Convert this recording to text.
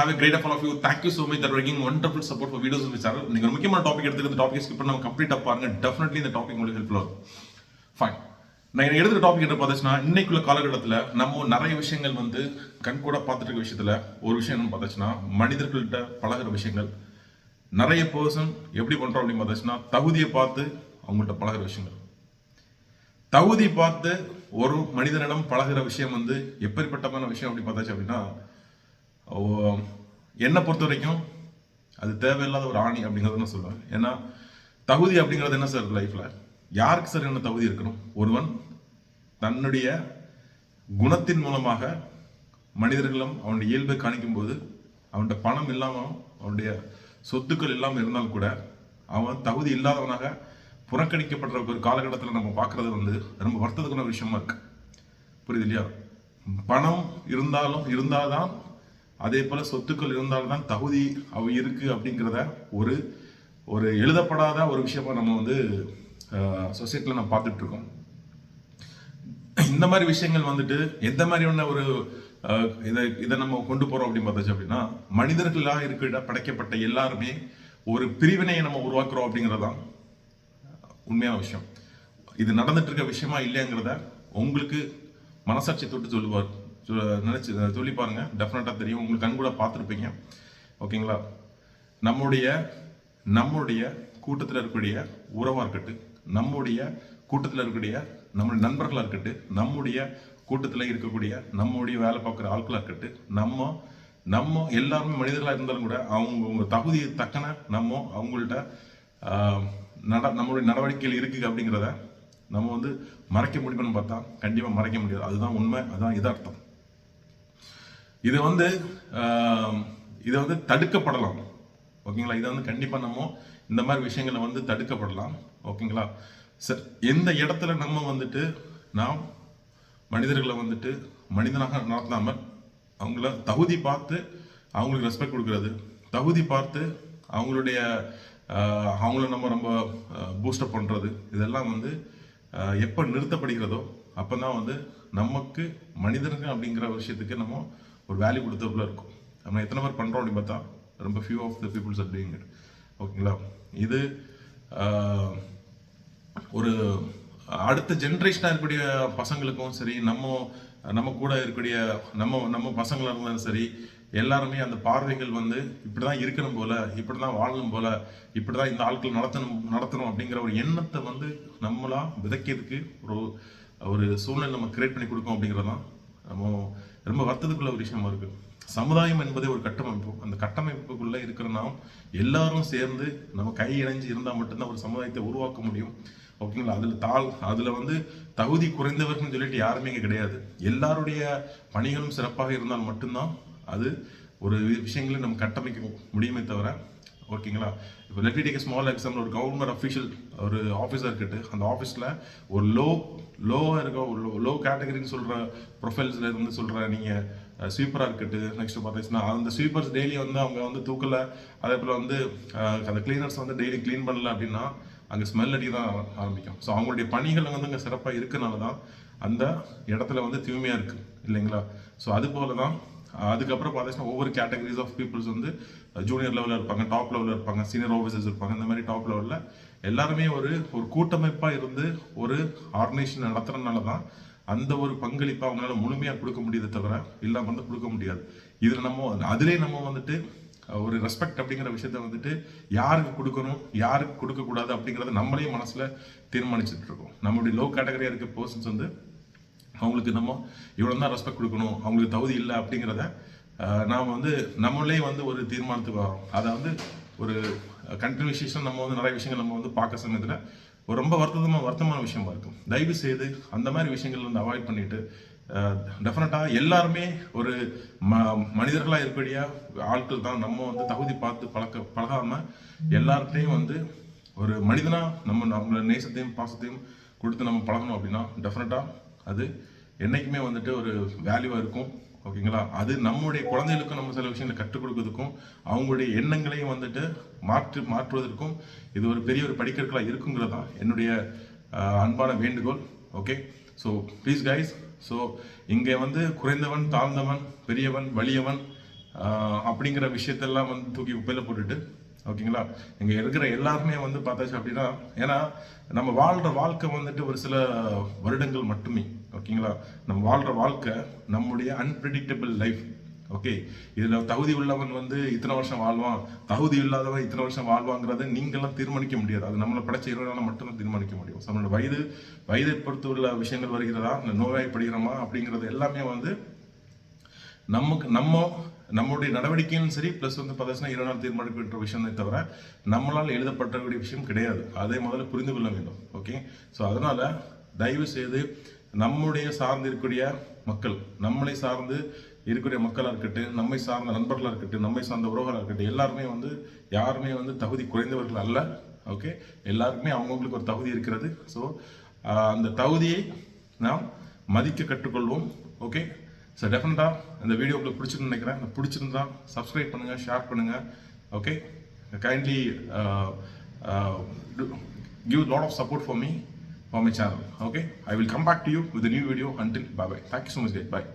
Have a of of of you thank you so much that much that support for videos இந்த channel நீங்கள் முக்கியமான topic எடுத்துக்கிற இந்த topic skip பண்ணாம கம்ப்ளீட்டாக பாருங்க. டெஃபினெட்லி இந்த டாபிக் உங்களுக்கு ஹெல்ப்ஃபுல்லாக இருக்கும் ஃபைன் நான் எடுத்த டாபிக் என்ன பார்த்துச்சுன்னா இன்னைக்குள்ள காலகட்டத்தில் நம்ம நிறைய விஷயங்கள் வந்து கண் கூட பார்த்துட்டு இருக்க விஷயத்துல ஒரு விஷயம் என்னன்னு பார்த்தாச்சுன்னா மனிதர்கள்ட்ட பழகுற விஷயங்கள். நிறைய பர்சன் எப்படி பண்ணுறோம் அப்படின்னு பார்த்துச்சுன்னா தகுதியை பார்த்து அவங்கள்ட்ட பழகுற விஷயங்கள். தகுதி பார்த்து ஒரு மனிதனிடம் பழகுற விஷயம் வந்து எப்படிப்பட்டமான விஷயம் அப்படி பார்த்தாச்சு அப்படின்னா என்னை பொறுத்த வரைக்கும் அது தேவையில்லாத ஒரு ஆணி அப்படிங்கிறத நான் சொல்லுவேன். ஏன்னா தகுதி அப்படிங்கிறது என்ன சார் லைஃப்பில் யாருக்கு சார் என்ன தகுதி இருக்கணும்? ஒருவன் தன்னுடைய குணத்தின் மூலமாக மனிதர்களும் அவனுடைய இயல்பை காணிக்கும் போது அவன்கிட்ட பணம் இல்லாமல் அவனுடைய சொத்துக்கள் இல்லாமல் இருந்தாலும் கூட அவன் தகுதி இல்லாதவனாக புறக்கணிக்கப்படுற ஒரு காலகட்டத்தில் நம்ம பார்க்குறது வந்து ரொம்ப வருத்தத்துக்குள்ள விஷயமா இருக்கு. புரியுது இல்லையா? பணம் இருந்தாலும் இருந்தால்தான் அதே போல் சொத்துக்கள் இருந்தால்தான் தகுதி அவ இருக்கு அப்படிங்கிறத ஒரு ஒரு எழுதப்படாத ஒரு விஷயமா நம்ம வந்து சொசைட்டியில் நம்ம பார்த்துட்டு இருக்கோம் இந்த மாதிரி விஷயங்கள் வந்துட்டு எந்த மாதிரியான ஒரு இதை இதை நம்ம கொண்டு போகிறோம் அப்படின்னு பார்த்தாச்சு அப்படின்னா மனிதர்களாக இருக்கிற படைக்கப்பட்ட எல்லாருமே ஒரு பிரிவினையை நம்ம உருவாக்குறோம் அப்படிங்கிறதான் உண்மையான விஷயம். இது நடந்துட்டு இருக்க விஷயமா இல்லைங்கிறத உங்களுக்கு மனசாட்சி தொட்டு சொல்லுவார். நினச்சி சொல்லி பாருங்க. டெஃபினட்டாக தெரியும். உங்களுக்கு கண் கூட பார்த்துருப்பீங்க. ஓகேங்களா? நம்முடைய நம்முடைய கூட்டத்தில் இருக்கக்கூடிய உறவாக இருக்கட்டும் நம்முடைய கூட்டத்தில் இருக்கக்கூடிய நம்முடைய நண்பர்களாக இருக்கட்டும் நம்முடைய கூட்டத்தில் இருக்கக்கூடிய நம்முடைய வேலை பார்க்குற ஆட்களாக இருக்கட்டும் நம்ம நம்ம எல்லாருமே மனிதர்களாக இருந்தாலும் கூட அவங்க அவங்க தகுதியை தக்கன நம்ம அவங்கள்ட்ட நட நம்மளுடைய நடவடிக்கைகள் இருக்குது அப்படிங்கிறத நம்ம வந்து மறைக்க முடியும்னு பார்த்தா கண்டிப்பாக மறைக்க முடியாது. அதுதான் உண்மை அதுதான் யதார்த்தம். இது வந்து இதை வந்து தடுக்கப்படலாம். ஓகேங்களா? இதை வந்து கண்டிப்பாக நம்ம இந்த மாதிரி விஷயங்களை வந்து தடுக்கப்படலாம். ஓகேங்களா? சார் எந்த இடத்துல நம்ம வந்துட்டு நாம் மனிதர்களை வந்துட்டு மனிதனாக நடத்தாமல் அவங்கள தகுதி பார்த்து அவங்களுக்கு ரெஸ்பெக்ட் கொடுக்கறது தகுதி பார்த்து அவங்களுடைய அவங்கள நம்ம ரொம்ப பூஸ்டப் பண்ணுறது இதெல்லாம் வந்து எப்போ நிறுத்தப்படுகிறதோ அப்போ தான் வந்து நமக்கு மனிதர்கள் அப்படிங்கிற விஷயத்துக்கு நம்ம ஒரு வேல்யூ கொடுத்தப்பில் இருக்கும். நம்ம எத்தனை பேர் பண்ணுறோம் அப்படின்னு பார்த்தா ரொம்ப few of the peoples are doing it ஓகேங்களா? இது ஒரு அடுத்த ஜென்ரேஷனாக இருக்கக்கூடிய பசங்களுக்கும் சரி நம்ம நம்ம கூட இருக்கக்கூடிய நம்ம நம்ம பசங்களாக இருந்தாலும் சரி எல்லாருமே அந்த பார்வைகள் வந்து இப்படி தான் இருக்கணும் போல இப்படி தான் வாழணும் போல இப்படி தான் இந்த ஆட்கள் நடத்தணும் நடத்தணும் அப்படிங்கிற ஒரு எண்ணத்தை வந்து நம்மளாக விதைக்கிறதுக்கு ஒரு ஒரு சூழ்நிலை நம்ம கிரியேட் பண்ணி கொடுக்கோம் அப்படிங்கிறது தான் நம்ம ரொம்ப வருத்தத்துக்குள்ள ஒரு விஷயமா இருக்கு. சமுதாயம் என்பதே ஒரு கட்டமைப்பு. அந்த கட்டமைப்புக்குள்ளே இருக்கிற நாம் எல்லாரும் சேர்ந்து நம்ம கை இணைஞ்சு இருந்தால் மட்டும்தான் ஒரு சமுதாயத்தை உருவாக்க முடியும். ஓகேங்களா? அதில் தாழ் அதில் வந்து தகுதி குறைந்தவர்கள்னு சொல்லிட்டு யாருமே இங்கே கிடையாது. எல்லாருடைய பணிகளும் சிறப்பாக இருந்தால் மட்டும்தான் அது ஒரு விஷயங்களை நம்ம கட்டமைக்க முடியுமே தவிர ஓகேங்களா? இப்போ லெட் டேக் ஸ்மால் எக்ஸாம்பிள் ஒரு கவர்மெண்ட் அஃபிஷியல் ஒரு ஆஃபீஸர் இருக்கட்டு அந்த ஆஃபீஸில் ஒரு லோ லோவாக இருக்க ஒரு லோ லோ கேட்டகரின்னு சொல்கிற ப்ரொஃபைல்ஸில் இருந்து சொல்கிற நீங்கள் ஸ்வீப்பராக இருக்கட்டு நெக்ஸ்ட் பார்த்தீங்கன்னா அந்த ஸ்வீப்பர்ஸ் டெய்லி வந்து அவங்க வந்து தூக்கல. அதே போல் வந்து அந்த கிளீனர்ஸ் வந்து டெய்லி க்ளீன் பண்ணல அப்படின்னா அங்கே ஸ்மெல் அடி தான் ஆரம்பிக்கும். ஸோ அவங்களுடைய பணிகள் வந்து அங்கே சிறப்பாக இருக்கனால தான் அந்த இடத்துல வந்து தூய்மையாக இருக்குது இல்லைங்களா? ஸோ அது போல தான் அதுக்கப்புறம் பார்த்தீங்கன்னா ஒவ்வொரு கேட்டகரிஸ் ஆஃப் பீப்புள்ஸ் வந்து ஜூனியர் லெவலில் இருப்பாங்க டாப் லெவலில் இருப்பாங்க சீனியர் ஆஃபீஸர்ஸ் இருப்பாங்க இந்த மாதிரி டாப் லெவலில் எல்லாருமே ஒரு ஒரு கூட்டமைப்பாக இருந்து ஒரு ஆர்கனைசேஷன் நடத்துறதுனால தான் அந்த ஒரு பங்களிப்பை அவங்களால முழுமையாக கொடுக்க முடியுதே தவிர இல்லாமல் வந்து கொடுக்க முடியாது. இதில் நம்ம அதிலே நம்ம வந்துட்டு ஒரு ரெஸ்பெக்ட் அப்படிங்கிற விஷயத்த வந்துட்டு யாருக்கு கொடுக்கணும் யாருக்கு கொடுக்கக்கூடாது அப்படிங்கிறத நம்மளே மனசில் தீர்மானிச்சுட்டு இருக்கோம். நம்மளுடைய லோ கேட்டகரியாக இருக்க பர்சன்ஸ் வந்து அவங்களுக்கு நம்ம இவ்வளோ தான் ரெஸ்பெக்ட் கொடுக்கணும். அவங்களுக்கு தகுதி இல்லை அப்படிங்கிறத நாம் வந்து நம்மளே வந்து ஒரு தீர்மானத்துக்கு வரோம் அதை வந்து ஒரு கண்டினியூஷன் நம்ம வந்து நிறைய விஷயங்கள் நம்ம வந்து பார்க்க சமயத்தில் ஒரு ரொம்ப வருத்தமாக வருத்தமான விஷயமா இருக்கும். தயவு செய்து அந்த மாதிரி விஷயங்கள் வந்து அவாய்ட் பண்ணிட்டு டெஃபினட்டாக எல்லாருமே ஒரு ம மனிதர்களாக இருக்கக்கூடிய ஆட்கள் தான் நம்ம வந்து தகுதி பார்த்து பழக்க பழகாமல் எல்லார்ட்டையும் வந்து ஒரு மனிதனாக நம்ம நம்மளை நேசத்தையும் பாசத்தையும் கொடுத்து நம்ம பழகணும் அப்படின்னா டெஃபினட்டாக அது என்றைக்குமே வந்துட்டு ஒரு வேல்யூவாக இருக்கும். ஓகேங்களா அது நம்முடைய குழந்தைகளுக்கும் நம்ம சில விஷயங்களை கற்றுக் கொடுக்கறதுக்கும் அவங்களுடைய எண்ணங்களையும் வந்துட்டு மாற்று மாற்றுவதற்கும் இது ஒரு பெரிய ஒரு படிக்கற்களாக இருக்குங்கிறது தான் என்னுடைய அன்பான வேண்டுகோள். Okay so please guys so இங்கே வந்து குறைந்தவன் தாழ்ந்தவன் பெரியவன் வலியவன் அப்படிங்கிற விஷயத்தெல்லாம் வந்து தூக்கி உப்பையில் போட்டுட்டு ஓகேங்களா? இங்கே இருக்கிற எல்லாருமே வந்து பார்த்தாச்சு அப்படின்னா ஏன்னா நம்ம வாழ்கிற வாழ்க்கை வந்துட்டு ஒரு சில வருடங்கள் மட்டுமே ஓகேங்களா? நம்ம வாழ்கிற வாழ்க்கை நம்முடைய அன்பிரடிக்டபிள் லைஃப் ஓகே? இதில் தகுதி உள்ளவன் வந்து இத்தனை வருஷம் வாழ்வான் தகுதி இல்லாதவன் இத்தனை வருஷம் வாழ்வாங்கிறத நீங்களாம் தீர்மானிக்க முடியாது. அது நம்மளை படைச்ச இறைவனால மட்டும்தான் தீர்மானிக்க முடியும். நம்மளோட வயது வயதை பொறுத்து உள்ள விஷயங்கள் வருகிறதா? இந்த நோய்வாய்ப்படுகிறோமா அப்படிங்கிறது எல்லாமே வந்து நமக்கு நம்ம நம்மளுடைய நடவடிக்கையும் சரி ப்ளஸ் வந்து பார்த்தீங்கன்னா இரண்டால் தீர்மானிக்கின்ற விஷயமே தவிர நம்மளால் எழுதப்பட்டக்கூடிய விஷயம் கிடையாது. அதை முதல்ல புரிந்து கொள்ள வேண்டும். ஓகே ஸோ அதனால் தயவு செய்து நம்முடைய சார்ந்து இருக்கக்கூடிய மக்கள் நம்மளை சார்ந்து இருக்கக்கூடிய மக்களாக இருக்கட்டும் நம்மை சார்ந்த நண்பர்களாக இருக்கட்டும் நம்மை சார்ந்த உறவுகளாக இருக்கட்டும் எல்லாருமே வந்து யாருமே வந்து தகுதி குறைந்தவர்கள் அல்ல. ஓகே எல்லாருக்குமே அவங்கவுங்களுக்கு ஒரு தகுதி இருக்கிறது. ஸோ அந்த தகுதியை நாம் மதிக்க கற்றுக்கொள்வோம். ஓகே ஸோ டெஃபினட்டாக இந்த வீடியோ உங்களுக்கு பிடிச்சிருந்து நினைக்கிறேன் இந்த பிடிச்சிருந்தா சப்ஸ்கிரைப் பண்ணுங்கள் ஷேர் பண்ணுங்கள் okay kindly give a lot of support for me for my channel okay i will come back to you with a new video until bye bye thank you so much guys bye